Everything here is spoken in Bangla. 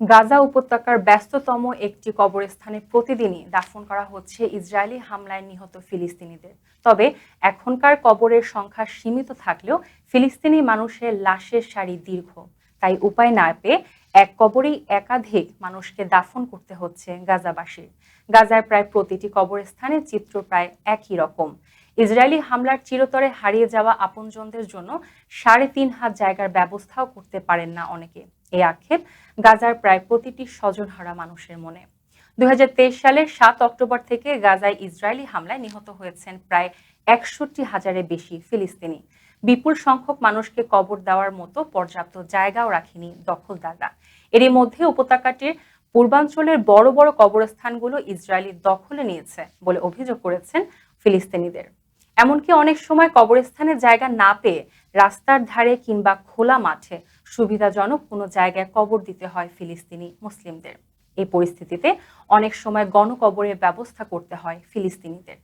গাজা উপত্যকার ব্যস্ততম একটি কবরস্থানে প্রতিদিনই দাফন করা হচ্ছে ইসরায়েলি হামলায় নিহত ফিলিস্তিনিদের। তবে এখনকার কবরের সংখ্যা সীমিত থাকলেও ফিলিস্তিনি মানুষের লাশের সারি দীর্ঘ। তাই উপায় না পেয়ে এক কবরেই একাধিক মানুষকে দাফন করতে হচ্ছে গাজাবাসীর। গাজার প্রায় প্রতিটি কবরস্থানে চিত্র প্রায় একই রকম। ইসরায়েলি হামলার চিরতরে হারিয়ে যাওয়া আপনজনদের জন্য সাড়ে তিন হাত জায়গার ব্যবস্থাও করতে পারেন না অনেকে। এই আক্ষেপ গাজার প্রায় প্রতিটি স্বজনহারা মানুষের মনে। দুই হাজার তেইশ সালের সাত অক্টোবর থেকে গাজায় ইসরায়েলি হামলায় নিহত হয়েছেন প্রায় একষট্টি হাজারের বেশি ফিলিস্তিনি। বিপুল সংখ্যক মানুষকে কবর দেওয়ার মতো পর্যাপ্ত জায়গাও রাখেনি দখলদাররা। এরই মধ্যে উপত্যকাটির পূর্বাঞ্চলের বড় বড় কবরস্থানগুলো ইসরায়েলি দখলে নিয়েছে বলে অভিযোগ করেছেন ফিলিস্তিনিদের। এমনকি অনেক সময় কবরস্থানের জায়গা না পেয়ে রাস্তার ধারে কিংবা খোলা মাঠে সুবিধাজনক কোনো জায়গায় কবর দিতে হয় ফিলিস্তিনি মুসলিমদের। এই পরিস্থিতিতে অনেক সময় গণকবরের ব্যবস্থা করতে হয় ফিলিস্তিনিদের।